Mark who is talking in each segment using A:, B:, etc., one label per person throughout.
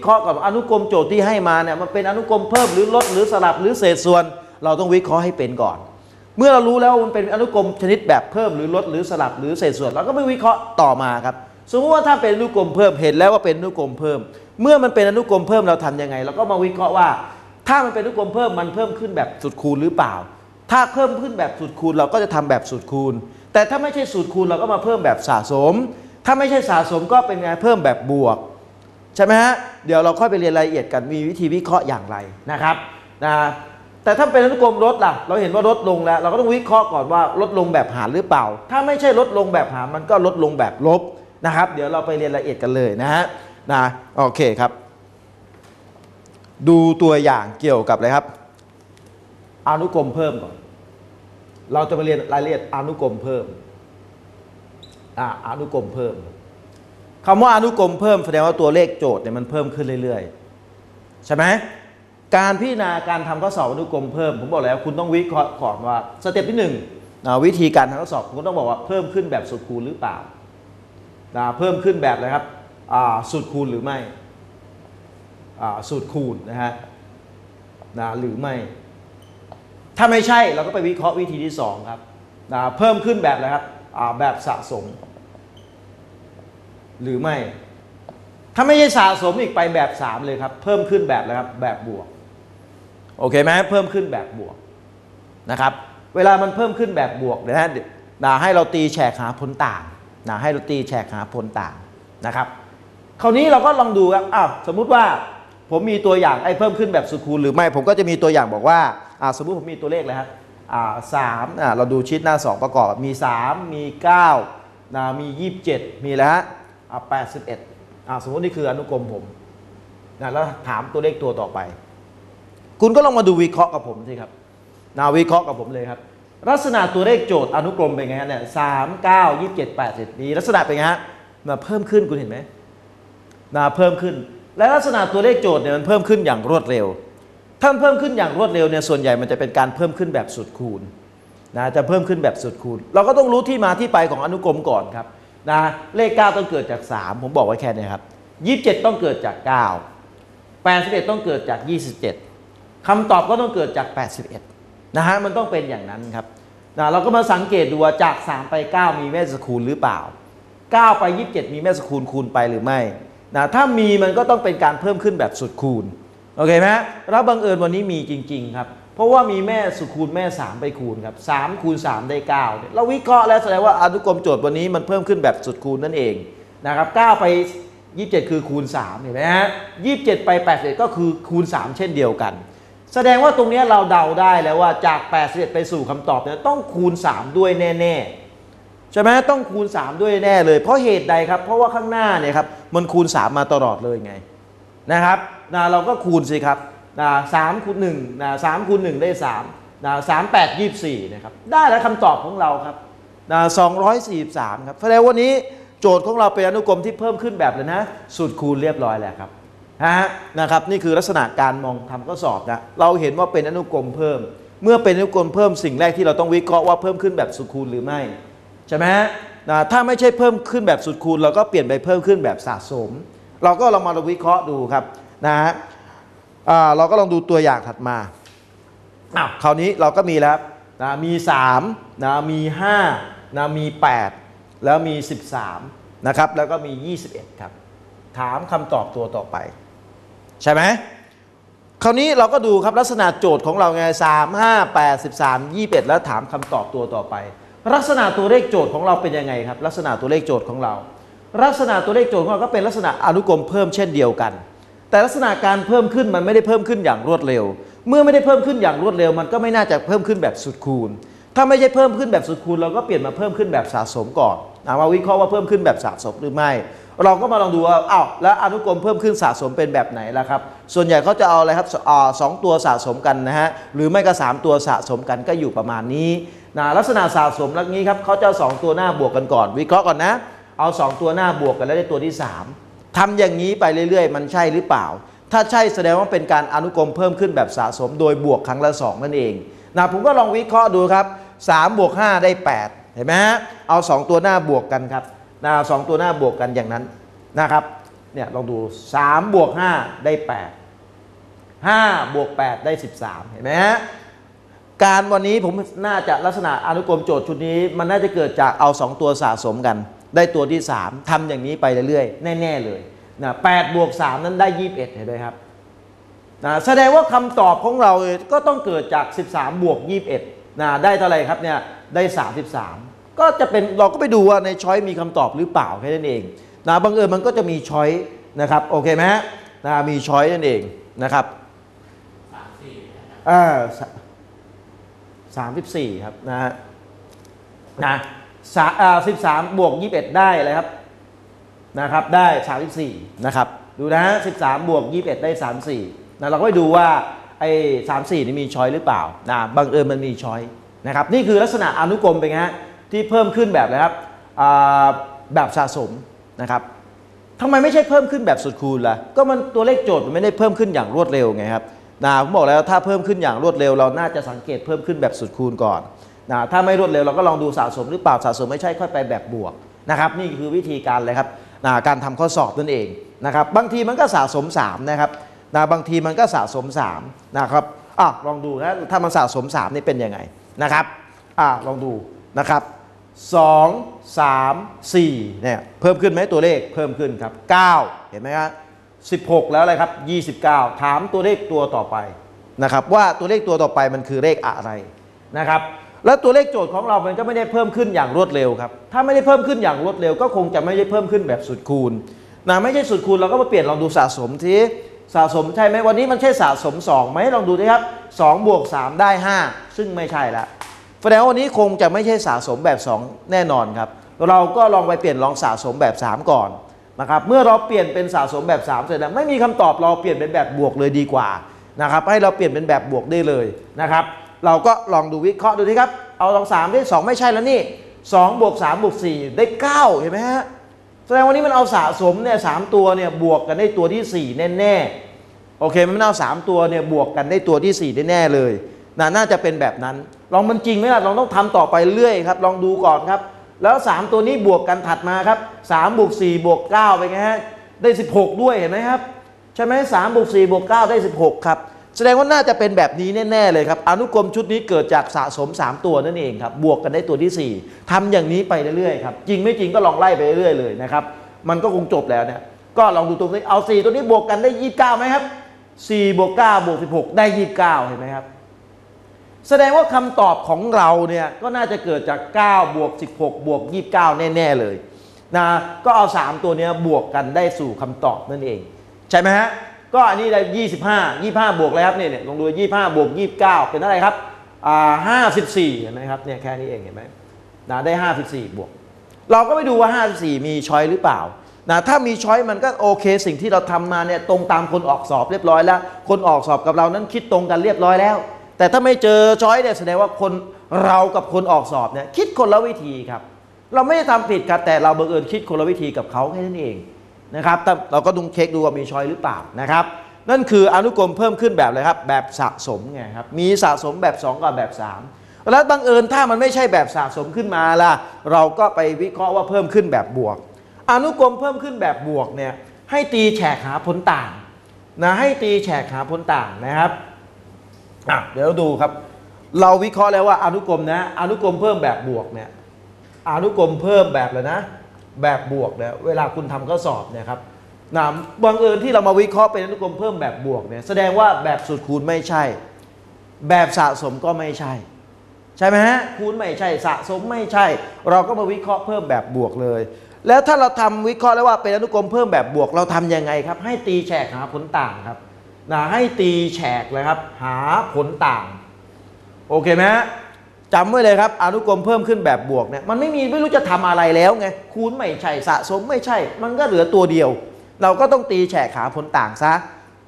A: เคราะห์กับอนุกรมโจทย์ที่ให้มาเนี่ยมันเป็นอนุกรมเพิ่มหรือลดหรือสลับหรือเศษส่วน เราต้องวิเคราะห์ให้เป็นก่อน เมื่อเรารู้แล้วว่ามันเป็นอนุกรมชนิดแบบเพิ่มหรือลดหรือสลับหรือเศษส่วนเราก็ไม่วิเคราะห์ต่อมาครับสมมติว่าถ้าเป็นอนุกรมเพิ่มเห็นแล้วว่าเป็นอนุกรมเพิ่ม เมื่อมันเป็นอนุกรมเพิ่มเราทำยังไงเราก็มาวิเคราะห์ว่า ถ้ามันเป็นอนุกรมเพิ่มมันเพิ่มขึ้นแบบสุดคูณหรือเปล่า ถ้าเพิ่มขึ้นแบบสูตรคูณเราก็จะทำแบบสูตรคูณ แต่ถ้าไม่ใช่สูตรคูณเราก็มาเพิ่มแบบสะสม ถ้าไม่ใช่สะสมก็เป็นไงเพิ่มแบบบวก ใช่ไหมฮะเดี๋ยวเราค่อยไปเรียนรายละเอียดกันมีวิธีวิเคราะห์อย่างไรนะครับนะแต่ถ้าเป็นอนุกรมลดล่ะ เราเห็นว่าลดลงแล้ว เราก็ต้องวิเคราะห์ก่อนว่าลดลงแบบหารหรือเปล่า ถ้าไม่ใช่ลดลงแบบหารมันก็ลดลงแบบลบนะครับ เดี๋ยวเราไปเรียนรายละเอียดกันเลยนะฮะนะโอเคครับ ดูตัวอย่างเกี่ยวกับอะไรครับ อนุกรมเพิ่มก่อน เราจะมาเรียนรายละเอียดอนุกรมเพิ่มอ่าอนุกรมเพิ่ม คำว่าอนุกรมเพิ่มแสดงว่าตัวเลขโจทย์เนี่ยมันเพิ่มขึ้นเรื่อยๆ ใช่ไหมการพิจารณาการทำข้อสอบอนุกรมเพิ่มผมบอกแล้วคุณต้องวิเคราะห์ก่อนว่าสเต็ปที่หนึ่งวิธีการทำข้อสอบคุณต้องบอกว่าเพิ่มขึ้นแบบสุดคูณหรือเปล่าเพิ่มขึ้นแบบอะไรครับสุดคูณหรือไม่สูตรคูณนะฮะนะหรือไม่ ถ้าไม่ใช่เราก็ไปวิเคราะห์วิธีที่ 2 ครับนะเพิ่มขึ้นแบบอะไรครับแบบสะสม หรือไม่ ถ้าไม่ใช่สะสมอีกไปแบบ 3 เลยครับ เพิ่มขึ้นแบบอะไรครับแบบบวก โอเคไหมเพิ่มขึ้นแบบบวกนะครับ เวลามันเพิ่มขึ้นแบบบวกเดี๋ยวนะนะให้เราตีแฉกหาผลต่างนะให้เราตีแฉกหาผลต่างนะครับ คราวนี้เราก็ลองดูครับอ้าวสมมุติว่าผมมีตัวอย่างไอ้เพิ่มขึ้นแบบสุดคูณหรือไม่ ผมก็จะมีตัวอย่างบอกว่าอ่าสมมุติผมมีตัวเลขเลยครับอ่าสามอ่าเราดูชีตหน้า 2 ประกอบมี 3 มี9นะมี 27 มีแล้วฮะ อ่า81อ่าสมมตินี่คืออนุกรมผมนะแล้วถามตัวเลขตัวต่อไป คุณก็ลองมาดูวิเคราะห์กับผมสิครับนาวิเคราะห์กับผมเลยครับ ลักษณะตัวเลขโจทย์อนุกรมเป็นไงฮะเนี่ยสามเก้ายี่สิบเจ็ดแปดสิบมีลักษณะเป็นไงฮะมาเพิ่มขึ้นคุณเห็นไหมนะเพิ่มขึ้น และลักษณะตัวเลขโจทย์เนี่ยมันเพิ่มขึ้นอย่างรวดเร็วถ้าเพิ่มขึ้นอย่างรวดเร็วเนี่ยส่วนใหญ่มันจะเป็นการเพิ่มขึ้นแบบสุดคูณนะจะเพิ่มขึ้นแบบสุดคูณ เราก็ต้องรู้ที่มาที่ไปของอนุกรมก่อนครับ นะเลข 9 ต้องเกิดจาก 3 ผมบอกไว้แค่นี้ครับ 27 ต้องเกิดจาก 9 81 ต้องเกิดจาก 27คำตอบก็ต้องเกิดจาก 81 นะฮะมันต้องเป็นอย่างนั้นครับนะเราก็มาสังเกตดูว่าจาก 3 ไป 9 มีแม่สคูณหรือเปล่า 9 ไป 27 มีแม่สคูณคูณไปหรือไม่นะถ้ามีมันก็ต้องเป็นการเพิ่มขึ้นแบบสุดคูณโอเคไหมแล้วบังเอิญวันนี้มีจริง ๆ ครับ ราะว่ามีแม่สุดคูณแม่ 3 ไปคูณครับ3คูณ3ได้9เนี่ยเราวิเคราะห์แล้วแสดงว่าอนุกรมโจทย์วันนี้มันเพิ่มขึ้นแบบสุดคูณนั่นเองนะครับ9ไป 27 คือคูณ3เห็นไหมฮะ27 ไป81ก็คือคูณ 3 เช่นเดียวกัน แสดงว่าตรงนี้เราเดาได้แล้วว่าจาก81ไปสู่คำตอบเนี่ยต้องคูณ 3 ด้วยแน่ๆใช่ไหมต้องคูณ 3 ด้วยแน่เลย เพราะเหตุใดครับ เพราะว่าข้างหน้าเนี่ยครับมันคูณ 3 มาตลอดเลยไงนะครับนะเราก็คูณสิครับ นะสามคูณหนึ่งนะสามคูณหนึ่งได้สามนะสามแปดยี่สี่นะครับได้แล้วคำตอบของเราครับนะสองร้อยสี่สามครับแสดงวันนี้โจทย์ของเราเป็นอนุกรมที่เพิ่มขึ้นแบบเลยนะสูตรคูณเรียบร้อยแล้วครับฮะนะครับนี่คือลักษณะการมองทำข้อสอบนะเราเห็นว่าเป็นอนุกรมเพิ่ม เมื่อเป็นอนุกรมเพิ่มสิ่งแรกที่เราต้องวิเคราะห์ว่าเพิ่มขึ้นแบบสูตรคูณหรือไม่ใช่ไหมนะถ้าไม่ใช่เพิ่มขึ้นแบบสุดคูณ เราก็เปลี่ยนไปเพิ่มขึ้นแบบสะสม เราก็ลองมาวิเคราะห์ดูครับนะฮะ เราก็ลองดูตัวอย่างถัดมาอ้าวคราวนี้เราก็มีแล้วนะมี3นะมี5นะมี 8 แล้วมี 13นะครับแล้วก็มี 21 ครับ ถามคำตอบตัวต่อไป ใช่ไหมคราวนี้เราก็ดูครับลักษณะโจทย์ของเราไง 3 5 8 13 21 แล้วถามคำตอบตัวต่อไป ลักษณะตัวเลขโจทย์ของเราเป็นยังไงครับ ลักษณะตัวเลขโจทย์ของเรา ลักษณะตัวเลขโจทย์ของเราก็เป็นลักษณะอนุกรมเพิ่มเช่นเดียวกัน แต่ลักษณะการเพิ่มขึ้นมันไม่ได้เพิ่มขึ้นอย่างรวดเร็ว เมื่อไม่ได้เพิ่มขึ้นอย่างรวดเร็ว มันก็ไม่น่าจะเพิ่มขึ้นแบบสุดคูณ ถ้าไม่ใช่เพิ่มขึ้นแบบสุดคูณ เราก็เปลี่ยนมาเพิ่มขึ้นแบบสะสมก่อนนะมาวิเคราะห์ว่าเพิ่มขึ้นแบบสะสมหรือไม่ เราก็มาลองดูว่าอ้าวแล้วอนุกรมเพิ่มขึ้นสะสมเป็นแบบไหนล่ะครับ ส่วนใหญ่เขาจะเอาอะไรครับสอ่าสองตัวสะสมกันนะฮะหรือไม่ก็สามตัวสะสมกันก็อยู่ประมาณนี้นะลักษณะสะสมลักนี้ครับเขาจะเอาสองตัวหน้าบวกกันก่อน วิเคราะห์ก่อนนะเอาสองตัวหน้าบวกกันแล้วได้ตัวที่สาม ทำอย่างนี้ไปเรื่อยๆ มันใช่หรือเปล่า ถ้าใช่แสดงว่าเป็นการอนุกรมเพิ่มขึ้นแบบสะสมโดยบวกครั้งละสองนั่นเองนะผมก็ลองวิเคราะห์ดูครับ3บวก5ได้ 8 เห็นไหมฮะเอา 2 ตัวหน้าบวกกันครับนะสองตัวหน้าบวกกันอย่างนั้นนะครับเนี่ยลองดู3บวก5ได้ 8 5บวก8ได้ 13 เห็นไหมฮะการวันนี้ผมน่าจะลักษณะอนุกรมโจทย์ชุดนี้ มันน่าจะเกิดจากเอา 2 ตัวสะสมกัน ได้ตัวที่ 3ทำอย่างนี้ไปเรื่อยๆ แน่ ๆ เลยนะ8บวก3นั้นได้ 21เห็นไหมครับนะแสดงว่าคำตอบของเราก็ต้องเกิดจาก 13 บวก 21นะได้เท่าไหร่ครับเนี่ยได้ 33 ก็จะเป็นเราก็ไปดูว่าในช้อยมีคำตอบหรือเปล่าแค่นั้นเองนะบังเอิญมันก็จะมีช้อยนะครับโอเคไหมนะมีช้อยนั่นเองนะครับอ่าสามสิบสี่ครับนะนะ สาอ่าสิบสามบวกยี่สิบเอ็ดได้อะไรครับนะครับ ได้สามสิบสี่นะครับ ดูนะสิบสามบวกยี่สิบเอ็ดได้สามสี่นะเราก็ไปดูว่าไอ้สามสี่นี่มีช้อยหรือเปล่านะบังเอิญมันมีช้อยนะครับ นี่คือลักษณะอนุกรมเป็นไงฮะที่เพิ่มขึ้นแบบอะครับอ่าแบบสะสมนะครับทำไมไม่ใช่เพิ่มขึ้นแบบสุดคูณล่ะก็มันตัวเลขโจทย์มันไม่ได้เพิ่มขึ้นอย่างรวดเร็วไงครับนะผมบอกแล้วถ้าเพิ่มขึ้นอย่างรวดเร็ว เราน่าจะสังเกตเพิ่มขึ้นแบบสุดคูณก่อน นะถ้าไม่รวดเร็วเราก็ลองดูสะสมหรือเปล่าสะสมไม่ใช่ค่อยไปแบบบวกนะครับนี่คือวิธีการเลยครับนะการทำข้อสอบนั่นเองนะครับบางทีมันก็สะสม3นะครับนะบางทีมันก็สะสม3นะครับอะลองดูนะถ้ามันสะสม3นี่เป็นยังไงนะครับอะลองดูนะครับ2 3 4เนี่ยเพิ่มขึ้นไหมตัวเลขเพิ่มขึ้นครับ 9 เห็นไหมครับ16 แล้วอะไรครับ 29 ถามตัวเลขตัวต่อไปนะครับว่าตัวเลขตัวต่อไปมันคือเลขอะไรนะครับ แล้วตัวเลขโจทย์ของเรามันก็ไม่ได้เพิ่มขึ้นอย่างรวดเร็วครับ ถ้าไม่ได้เพิ่มขึ้นอย่างรวดเร็ว ก็คงจะไม่ได้เพิ่มขึ้นแบบสุดคูณนะไม่ใช่สุดคูณเราก็มาเปลี่ยนลองดูสะสมทีสะสมใช่ไหมวันนี้มันใช่สะสม2ไหมลองดูดิครับ2บวก3ได้ 5 ซึ่งไม่ใช่ละแสดงว่าวันนี้คงจะไม่ใช่สะสมแบบ 2 แน่นอนครับ เราก็ลองไปเปลี่ยนลองสะสมแบบ 3 ก่อนนะครับเมื่อเราเปลี่ยนเป็นสะสมแบบ 3 เสร็จแล้วไม่มีคำตอบเราเปลี่ยนเป็นแบบบวกเลยดีกว่านะครับให้เราเปลี่ยนเป็นแบบบวกได้เลยนะครับ เราก็ลองดูวิเคราะห์ดูทีครับ เอาลอง3ได้2ไม่ใช่แล้วนี่2บวก3บวก4ได้9เห็นไหมฮะแสดงวันนี้มันเอาสะสมเนี่ยสามตัวเนี่ยบวกกันได้ตัวที่4แน่ๆโอเคมันเอา3ตัวเนี่ยบวกกันได้ตัวที่4ได้แน่เลยนะน่าจะเป็นแบบนั้น ลองมันจริงไหมล่ะลองต้องทำต่อไปเรื่อยครับ ลองดูก่อนครับ แล้ว 3 ตัวนี้บวกกันถัดมาครับ3บวก4บวก9เป็นไงฮะได้ 16 ด้วยเห็นไหมครับ ใช่ไหม3บวก4บวก9ได้ 16 ครับ แสดงว่าน่าจะเป็นแบบนี้แน่ๆเลยครับ อนุกรมชุดนี้เกิดจากสะสม 3 ตัวนั่นเองครับ บวกกันได้ตัวที่ 4ทำอย่างนี้ไปเรื่อยๆครับ จริงไม่จริงก็ลองไล่ไปเรื่อยๆเลยนะครับ มันก็คงจบแล้วเนี่ย ก็ลองดูตรงนี้ เอา 4 ตัวนี้บวกกันได้ 29ไหมครับ4บวก9บวก16 ได้ 29 เห็นไหมครับ แสดงว่าคำตอบของเราเนี่ยก็น่าจะเกิดจาก 9 บวก 16 บวก 29 แน่ ๆ เลยนะ ก็เอา 3 ตัวนี้บวกกันได้สู่คำตอบนั่นเอง ใช่ไหมฮะ ก็อันนี้ได้25 25บวกเลยครับเนี่ยเนี่ยลองดู25บวก29เป็นเท่าไรครับอ่า54เห็นไหมครับเนี่ยแค่นี้เองเห็นไหมนะได้54บวก เราก็ไปดูว่า54มีช้อยหรือเปล่านะถ้ามีช้อยมันก็โอเค สิ่งที่เราทำมาเนี่ยตรงตามคนออกสอบเรียบร้อยแล้ว คนออกสอบกับเรานั้นคิดตรงกันเรียบร้อยแล้ว แต่ถ้าไม่เจอช้อยเนี่ยแสดงว่าคนเรากับคนออกสอบเนี่ยคิดคนละวิธีครับ เราไม่ได้ทำผิดครับแต่เราบังเอิญคิดคนละวิธีกับเขาแค่นั้นเอง นะครับเราก็ต้องเช็คดูว่ามีช้อยหรือเปล่านะครับ นั่นคืออนุกรมเพิ่มขึ้นแบบอะไรครับ แบบสะสมไงครับ มีสะสมแบบ 2 กับแบบ 3 แล้วบังเอิญถ้ามันไม่ใช่แบบสะสมขึ้นมาล่ะ เราก็ไปวิเคราะห์ว่าเพิ่มขึ้นแบบบวก อนุกรมเพิ่มขึ้นแบบบวกเนี่ยให้ตีแฉกหาผลต่างนะให้ตีแฉกหาผลต่างนะครับอะเดี๋ยวเราดูครับ เราวิเคราะห์แล้วว่าอนุกรมนะอนุกรมเพิ่มแบบบวกเนี่ยอนุกรมเพิ่มแบบเลยนะ แบบบวกเนี่ยเวลาคุณทำข้อสอบเนี่ยครับนะบังเอิญที่เรามาวิเคราะห์เป็นอนุกรมเพิ่มแบบบวกเนี่ยแสดงว่าแบบสูตรคูณไม่ใช่ แบบสะสมก็ไม่ใช่ ใช่ไหมฮะคูณไม่ใช่สะสมไม่ใช่ เราก็มาวิเคราะห์เพิ่มแบบบวกเลย แล้วถ้าเราทำวิเคราะห์แล้วว่าเป็นอนุกรมเพิ่มแบบบวกเราทำยังไงครับ ให้ตีแฉกหาผลต่างครับนะให้ตีแฉกเลยครับ หาผลต่าง โอเคไหมฮะ จำไว้เลยครับอนุกรมเพิ่มขึ้นแบบบวกเนี่ยมันไม่มีไม่รู้จะทำอะไรแล้วไงคูณไม่ใช่สะสมไม่ใช่ มันก็เหลือตัวเดียว เราก็ต้องตีแฉกหาผลต่างซะ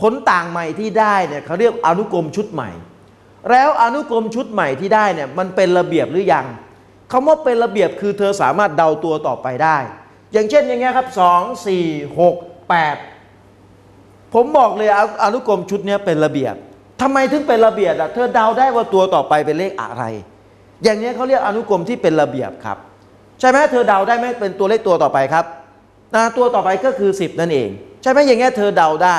A: ผลต่างใหม่ที่ได้เนี่ยเขาเรียกอนุกรมชุดใหม่ แล้วอนุกรมชุดใหม่ที่ได้เนี่ยมันเป็นระเบียบหรือยังคำว่าเป็นระเบียบคือเธอสามารถเดาตัวต่อไปได้ อย่างเช่นอย่างเงี้ยครับสองสี่หกแปดผมบอกเลยอนุกรมชุดเนี้ยเป็นระเบียบทำไมถึงเป็นระเบียบอะเธอเดาได้ว่าตัวต่อไปเป็นเลขอะไร อย่างนี้เขาเรียกอนุกรมที่เป็นระเบียบครับ ใช่ไหมเธอเดาได้ไหมเป็นตัวเลขตัวต่อไปครับนะตัวต่อไปก็คือ 10 นั่นเอง ใช่ไหมอย่างเงี้ยเธอเดาได้